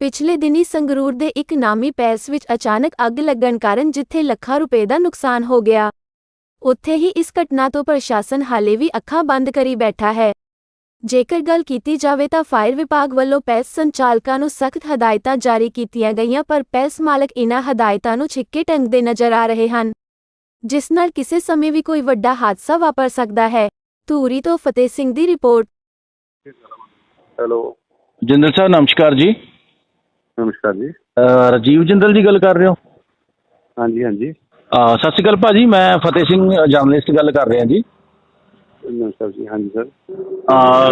ਪਿਛਲੇ ਦਿਨੀ ਸੰਗਰੂਰ ਦੇ ਇੱਕ ਨਾਮੀ ਪੈਲਸ ਵਿੱਚ ਅਚਾਨਕ ਅੱਗ ਲੱਗਣ ਕਾਰਨ ਜਿੱਥੇ ਲੱਖਾਂ ਰੁਪਏ ਦਾ ਨੁਕਸਾਨ ਹੋ ਗਿਆ। ਉੱਥੇ ਹੀ ਇਸ ਘਟਨਾ ਤੋਂ ਪ੍ਰਸ਼ਾਸਨ ਹਾਲੇ ਵੀ ਅੱਖਾਂ ਬੰਦ ਕਰੀ ਬੈਠਾ ਹੈ। ਜੇਕਰ ਗੱਲ ਕੀਤੀ ਜਾਵੇ ਤਾਂ ਫਾਇਰ ਵਿਭਾਗ ਵੱਲੋਂ ਪੈਲਸ ਸੰਚਾਲਕਾਂ ਨੂੰ ਸਖਤ ਹਦਾਇਤਾਂ ਜਾਰੀ ਕੀਤੀਆਂ ਗਈਆਂ ਪਰ ਪੈਲਸ ਮਾਲਕ ਇਨ੍ਹਾਂ ਹਦਾਇਤਾਂ ਨੂੰ ਛਿੱਕੇ ਟੰਗਦੇ ਨਜ਼ਰ ਆ ਰਹੇ ਹਨ ਜਿਸ ਨਾਲ ਕਿਸੇ ਸਮੇਂ ਵੀ ਕੋਈ ਵੱਡਾ ਹਾਦਸਾ ਵਾਪਰ ਸਕਦਾ ਹੈ। ਧੂਰੀ ਤੋਂ ਫਤਿਹ ਸਿੰਘ ਦੀ ਰਿਪੋਰਟ। ਹੈਲੋ। ਜਿੰਦਲ ਸਾਹਿਬ ਨਮਸਕਾਰ ਜੀ। ਨਮਸਕਾਰ ਜੀ। ਅਹ ਰਾਜੀਵ ਜਿੰਦਲ ਜੀ ਗੱਲ ਕਰ ਰਹੇ ਹੋ? ਹਾਂਜੀ ਹਾਂਜੀ। ਅਹ ਸਤਿ ਸ਼੍ਰੀ ਅਕਾਲ ਭਾਜੀ ਮੈਂ ਫਤਿਹ ਸਿੰਘ ਜਰਨਲਿਸਟ ਗੱਲ ਕਰ ਰਿਹਾ ਜੀ। ਨਮਸਕਾਰ ਜੀ ਹਾਂਜੀ ਸਰ। ਅਹ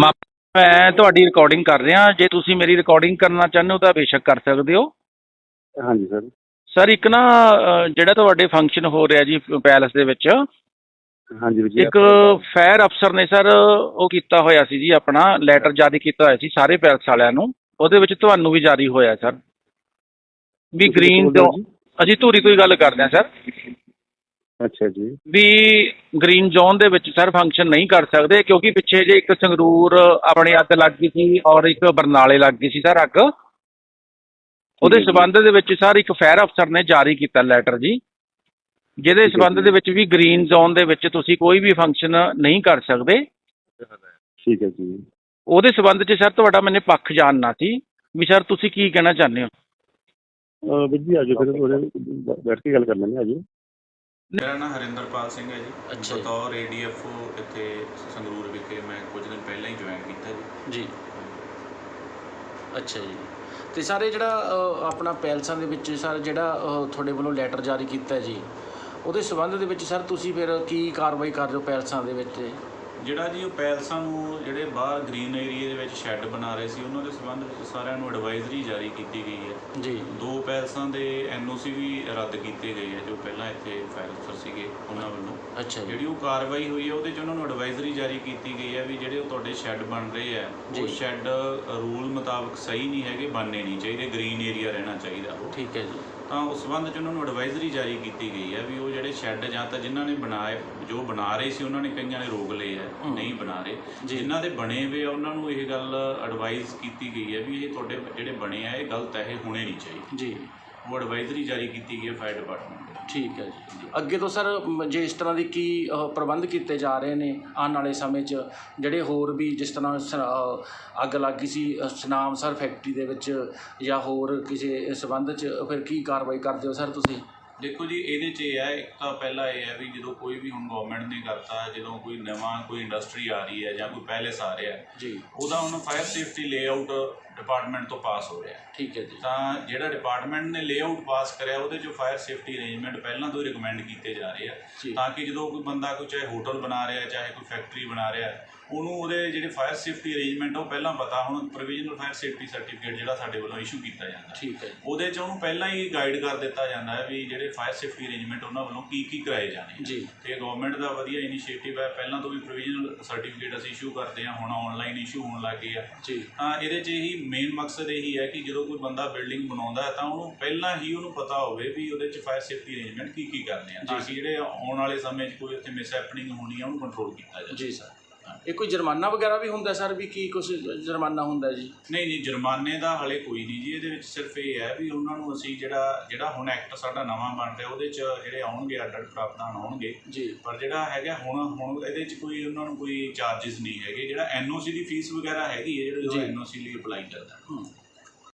ਮਾ- ਮੈਂ ਤੁਹਾਡੀ ਰਿਕਾਰਡਿੰਗ ਕਰ ਰਿਹਾ। ਜੇ ਤੁਸੀਂ ਮੇਰੀ ਰਿਕਾਰਡਿੰਗ ਕਰਨਾ ਚਾਹੁੰਦੇ ਹੋ ਤਾਂ ਬੇਸ਼ੱਕ ਕਰ ਸਕਦੇ ਹੋ। ਹਾਂਜੀ ਸਰ। ਸਰ ਇੱਕ ਨਾ ਅਹ ਜਿਹੜਾ ਤੁਹਾਡੇ ਫੰਕਸ਼ਨ ਹੋ ਰਿਹਾ ਜੀ ਪੈਲਸ ਦੇ ਵਿੱਚ ਹਾਂਜੀ ਵੀਰ ਜੀ ਇੱਕ ਫਾਇਰ ਅਫਸਰ ਨੇ ਸਰ ਉਹ ਕੀਤਾ ਹੋਇਆ ਸੀ ਜੀ ਆਪਣਾ ਲੈਟਰ ਜਾਰੀ ਕੀਤਾ ਹੋਇਆ ਸੀ ਸਾਰੇ ਪੈਲਸ ਵਾਲਿਆਂ ਨੂੰ। ਉਹਦੇ ਵਿੱਚ ਤੁਹਾਨੂੰ ਵੀ ਜਾਰੀ ਹੋਇਆ ਸਰ। ਵੀ ਤੁਸੀਂ ਗ੍ਰੀਨ ਬੋਲ ਰਹੇ ਹੋ ਜੀ? ਅਜੀ ਧੂਰੀ ਤੋਂ ਹੀ ਗੱਲ ਕਰਦੇ ਹਾਂ ਸਰ। ਅੱਛਾ ਜੀ। ਵੀ ਗ੍ਰੀਨ ਜ਼ੋਨ ਦੇ ਵਿੱਚ ਸਰ ਫੰਕਸ਼ਨ ਨਹੀਂ ਕਰ ਸਕਦੇ ਕਿਉਂਕਿ ਪਿੱਛੇ ਜੇ ਇੱਕ ਸੰਗਰੂਰ ਆਪਣੀ ਅੱਗ ਲੱਗ ਗਈ ਸੀ ਔਰ ਇੱਕ ਬਰਨਾਲੇ ਲੱਗ ਗਈ ਸੀ ਸਰ ਅੱਗ। ਉਹਦੇ ਜੀ। ਸਬੰਧ ਦੇ ਵਿੱਚ ਸਰ ਇੱਕ ਫਾਇਰ ਅਫਸਰ ਨੇ ਜਾਰੀ ਕੀਤਾ ਲੈਟਰ ਜੀ। ਜਿਹਦੇ ਠੀਕ ਹੈ ਸਬੰਧ ਜੀ। ਦੇ ਵਿੱਚ ਵੀ ਗ੍ਰੀਨ ਜ਼ੋਨ ਦੇ ਵਿੱਚ ਤੁਸੀਂ ਕੋਈ ਵੀ ਫੰਕਸ਼ਨ ਨਹੀਂ ਕਰ ਸਕਦੇ। ਠੀਕ ਹੈ ਜੀ। ਉਹਦੇ ਸਬੰਧ 'ਚ ਸਰ ਤੁਹਾਡਾ ਮੈਨੇ ਪੱਖ ਜਾਣਨਾ ਸੀ ਵੀ ਸਰ ਤੁਸੀਂ ਕੀ ਕਹਿਣਾ ਚਾਹੁੰਦੇ ਹੋ? ਵੀਰ ਜੀ ਆਜੋ ਫਿਰ ਥੋੜੇ ਬੈਠ ਕੇ ਗੱਲ ਕਰ ਲੈਂਦੇ ਆਜੋ ਮੇਰਾ ਨਾਮ ਹਰਿੰਦਰਪਾਲ ਸਿੰਘ ਹੈ ਜੀ। ਬਤੌਰ ਏਡੀਐਫਓ ਇੱਥੇ ਸੰਗਰੂਰ ਵਿਖੇ ਮੈਂ ਕੁਝ ਦਿਨ ਪਹਿਲਾਂ ਹੀ ਜੁਆਇਨ ਕੀਤਾ ਜੀ। ਜੀ। ਅੱਛਾ ਜੀ। ਤੇ ਸਾਰੇ ਜਿਹੜਾ ਆਪਣਾ ਪੈਲਸਾਂ ਦੇ ਵਿੱਚ ਸਰ ਜਿਹੜਾ ਤੁਹਾਡੇ ਵੱਲੋਂ ਲੈਟਰ ਜਾਰੀ ਕੀਤਾ ਹੈ ਜੀ ਉਹਦੇ ਸਬੰਧ ਦੇ ਵਿੱਚ ਸਰ ਤੁਸੀਂ ਫਿਰ ਕੀ ਕਾਰਵਾਈ ਕਰ ਰਹੇ ਹੋ ਪੈਲਸਾਂ ਦੇ ਵਿੱਚ? ਜਿਹੜਾ ਜੀ ਉਹ ਪੈਲਸਾਂ ਨੂੰ ਜਿਹੜੇ ਬਾਹਰ ਗ੍ਰੀਨ ਏਰੀਆ ਦੇ ਵਿੱਚ ਸ਼ੈੱਡ ਬਣਾ ਰਹੇ ਸੀ ਉਹਨਾਂ ਦੇ ਸੰਬੰਧ ਵਿੱਚ ਸਾਰਿਆਂ ਨੂੰ ਐਡਵਾਈਜ਼ਰੀ ਜਾਰੀ ਕੀਤੀ ਗਈ ਹੈ। ਜੀ। ਦੋ ਪੈਲਸਾਂ ਦੇ ਐਨਓਸੀ ਵੀ ਰੱਦ ਕੀਤੇ ਗਏ ਆ ਜੋ ਪਹਿਲਾਂ ਇੱਥੇ ਫਾਇਰ ਅਫਸਰ ਸੀਗੇ ਉਹਨਾਂ ਵੱਲੋਂ। ਅੱਛਾ ਜਿਹੜੀ ਉਹ ਕਾਰਵਾਈ ਹੋਈ ਹੈ ਉਹਦੇ 'ਚ ਉਹਨਾਂ ਨੂੰ ਐਡਵਾਈਜ਼ਰੀ ਜਾਰੀ ਕੀਤੀ ਗਈ ਹੈ ਵੀ ਜਿਹੜੇ ਉਹ ਤੁਹਾਡੇ ਸ਼ੈੱਡ ਬਣ ਰਹੇ ਆ। ਉਹ ਸ਼ੈੱਡ ਰੂਲ ਮੁਤਾਬਕ ਸਹੀ ਨਹੀਂ ਹੈਗੇ ਬਣਨੇ ਨਹੀਂ ਚਾਹੀਦੇ ਗ੍ਰੀਨ ਏਰੀਆ ਰਹਿਣਾ ਚਾਹੀਦਾ। ਉਹ ਠੀਕ ਹੈ ਜੀ। ਤਾਂ ਉਸ ਸੰਬੰਧ 'ਚ ਉਹਨਾਂ ਨੂੰ ਐਡਵਾਈਜ਼ਰੀ ਜਾਰੀ ਕੀਤੀ ਗਈ ਹੈ ਵੀ ਉਹ ਜਿਹੜੇ ਸ਼ੈੱਡ ਜਾਂ ਤਾਂ ਜਿਨ੍ਹਾਂ ਨੇ ਬਣਾਏ ਜੋ ਬਣਾ ਰਹੇ ਸੀ ਉਹਨਾਂ ਨੇ ਕਈਆਂ ਨੇ ਰੋਕ ਲਏ ਹੈ। ਹਮ। ਨਹੀਂ ਬਣਾ ਰਹੇ। ਜਿਨ੍ਹਾਂ ਦੇ ਬਣੇ ਹੋਏ ਆ ਉਹਨਾਂ ਨੂੰ ਇਹ ਗੱਲ ਐਡਵਾਈਜ਼ ਕੀਤੀ ਗਈ ਹੈ ਵੀ ਇਹ ਤੁਹਾਡੇ ਜਿਹੜੇ ਬਣੇ ਆ ਇਹ ਗਲਤ ਹੈ ਇਹ ਹੋਣੇ ਨਹੀਂ ਚਾਹੀਦੇ। ਜੀ। ਉਹ ਐਡਵਾਈਜ਼ਰੀ ਜਾਰੀ ਕੀਤੀ ਗਈ ਹੈ ਫਾਇਰ ਡਿਪਾਰਟਮੈਂਟ ਦੇ। ਠੀਕ ਹੈ ਜੀ। ਅੱਗੇ ਤੋਂ ਸਰ ਜੇ ਇਸ ਤਰ੍ਹਾਂ ਦੀ ਕੀ ਪ੍ਰਬੰਧ ਕੀਤੇ ਜਾ ਰਹੇ ਨੇ ਆਉਣ ਵਾਲੇ ਸਮੇਂ 'ਚ ਜਿਹੜੇ ਹੋਰ ਵੀ ਜਿਸ ਤਰ੍ਹਾਂ ਸ- ਅ, ਅੱਗ ਲੱਗ ਗਈ ਸੀ ਸੁਨਾਮ ਸਰ ਫੈਕਟਰੀ ਦੇ ਵਿੱਚ ਜਾਂ ਹੋਰ ਕਿਸੇ ਸਬੰਧ 'ਚ ਫਿਰ ਕੀ ਕਾਰਵਾਈ ਕਰਦੇ ਹੋ ਸਰ ਤੁਸੀਂ? ਦੇਖੋ ਜੀ ਇਹਦੇ 'ਚ ਇਹ ਹੈ ਇੱਕ ਤਾਂ ਪਹਿਲਾਂ ਇਹ ਹੈ ਵੀ ਜਦੋਂ ਕੋਈ ਵੀ ਹੁਣ ਗਵਰਨਮੈਂਟ ਨੇ ਕਰਤਾ ਜਦੋਂ ਕੋਈ ਨਵਾਂ ਕੋਈ ਇੰਡਸਟਰੀ ਆ ਰਹੀ ਹੈ ਜਾਂ ਕੋਈ ਪੈਲੇਸ ਆ ਰਿਹਾ ਜੀ। ਉਹਦਾ ਹੁਣ ਫਾਇਰ ਸੇਫਟੀ ਲੇਆਊਟ ਡਿਪਾਰਟਮੈਂਟ ਤੋਂ ਪਾਸ ਹੋ ਰਿਹਾ ਹੈ। ਠੀਕ ਹੈ ਜੀ। ਤਾਂ ਜਿਹੜਾ ਡਿਪਾਰਟਮੈਂਟ ਨੇ ਲੇਆਊਟ ਪਾਸ ਕਰਿਆ ਉਹਦੇ 'ਚ ਫਾਇਰ ਸੇਫਟੀ ਅਰੇਂਜਮੈਂਟ ਪਹਿਲਾਂ ਤੋਂ ਹੀ ਰਿਕਮੈਂਡ ਕੀਤੇ ਜਾ ਰਹੇ ਆ। ਤਾਂ ਕਿ ਜਦੋਂ ਕੋਈ ਬੰਦਾ ਕੋਈ ਚਾਹੇ ਹੋਟਲ ਬਣਾ ਰਿਹਾ ਚਾਹੇ ਕੋਈ ਫੈਕਟਰੀ ਬਣਾ ਰਿਹਾ ਉਹਨੂੰ ਉਹਦੇ ਜਿਹੜੇ ਫਾਇਰ ਸੇਫਟੀ ਅਰੇਂਜਮੈਂਟ ਉਹ ਪਹਿਲਾਂ ਪਤਾ ਹੁਣ ਪ੍ਰੋਵੀਜ਼ਨਲ ਫਾਇਰ ਸੇਫਟੀ ਸਰਟੀਫਿਕੇਟ ਜਿਹੜਾ ਸਾਡੇ ਵੱਲੋਂ ਇਸ਼ੂ ਕੀਤਾ ਜਾਂਦਾ। ਠੀਕ ਹੈ ਉਹਦੇ 'ਚ ਉਹਨੂੰ ਪਹਿਲਾਂ ਹੀ ਗਾਈਡ ਕਰ ਦਿੱਤਾ ਜਾਂਦਾ ਹੈ ਵੀ ਜਿਹੜੇ ਫਾਇਰ ਸੇਫਟੀ ਅਰੇਂਜਮੈਂਟ ਉਹਨਾਂ ਵੱਲੋਂ ਕੀ ਕੀ ਕਰਾਏ ਜਾਣੇ। ਜੀ। ਤੇ ਗਵਰਨਮੈਂਟ ਦਾ ਵਧੀਆ ਇਨੀਸ਼ੀਏਟਿਵ ਹੈ ਪਹਿਲਾਂ ਤੋਂ ਵੀ ਪ੍ਰੋਵੀਜ਼ਨਲ ਸਰਟੀਫਿਕੇਟ ਅਸੀਂ ਇਸ਼ੂ ਕਰਦੇ ਹਾਂ ਹੁਣ ਆਨਲਾਈਨ ਇਸ਼ੂ ਹੋਣ ਲੱਗ ਗਏ ਆ। ਜੀ। ਤਾਂ ਇਹਦੇ 'ਚ ਇਹੀ ਮੇਨ ਮਕਸਦ ਇਹੀ ਹੈ ਕਿ ਜਦੋਂ ਕੋਈ ਬੰਦਾ ਬਿਲਡਿੰਗ ਬਣਾਉਂਦਾ ਹੈ ਤਾਂ ਉਹਨੂੰ ਪਹਿਲਾਂ ਹੀ ਉਹਨੂੰ ਪਤਾ ਹੋਵੇ ਵੀ ਉਹਦੇ 'ਚ ਫਾਇਰ ਸੇਫਟੀ ਅਰੇਂਜਮੈਂਟ ਕੀ ਕੀ ਕਰਨੇ ਆ ਤਾਂ। ਕਿ ਜਿਹੜੇ ਆਉਣ ਵਾਲੇ ਸਮੇਂ 'ਚ ਕੋਈ ਉੱਥੇ ਮਿਸ ਹੈਪਨਿੰਗ ਹੋਣੀ ਆ ਉਹਨੂੰ ਕੰਟਰੋਲ ਕੀਤਾ ਜਾਵੇ ਜੀ ਸਰ ਇਹ ਕੋਈ ਜੁਰਮਾਨਾ ਵਗੈਰਾ ਵੀ ਹੁੰਦਾ ਸਰ ਵੀ ਕੀ ਕੁਝ ਜੁਰਮਾਨਾ ਹੁੰਦਾ ਜੀ? ਨਹੀਂ ਨਹੀਂ ਜੁਰਮਾਨੇ ਦਾ ਹਲੇ ਕੋਈ ਨਹੀਂ ਜੀ ਇਹਦੇ ਵਿੱਚ ਸਿਰਫ ਇਹ ਹੈ ਵੀ ਉਹਨਾਂ ਨੂੰ ਅਸੀਂ ਜਿਹੜਾ ਜਿਹੜਾ ਹੁਣ ਐਕਟ ਸਾਡਾ ਨਵਾਂ ਬਣ ਰਿਹਾ ਉਹਦੇ 'ਚ ਜਿਹੜੇ ਆਉਣਗੇ ਅੱਡ ਅੱਡ ਪ੍ਰਾਵਧਾਨ ਆਉਣਗੇ ਜੀ। ਪਰ ਜਿਹੜਾ ਹੈਗਾ ਹੁਣ ਹੁਣ ਇਹਦੇ 'ਚ ਕੋਈ ਉਹਨਾਂ ਨੂੰ ਕੋਈ ਚਾਰजेस ਨਹੀਂ ਹੈਗੇ। ਜਿਹੜਾ ਐਨਓਸੀ ਦੀ ਫੀਸ ਵਗੈਰਾ ਹੈਗੀ ਹੈ ਜਿਹੜਾ। ਐਨਓਸੀ ਲਈ ਅਪਲਾਈ ਕਰਦਾ।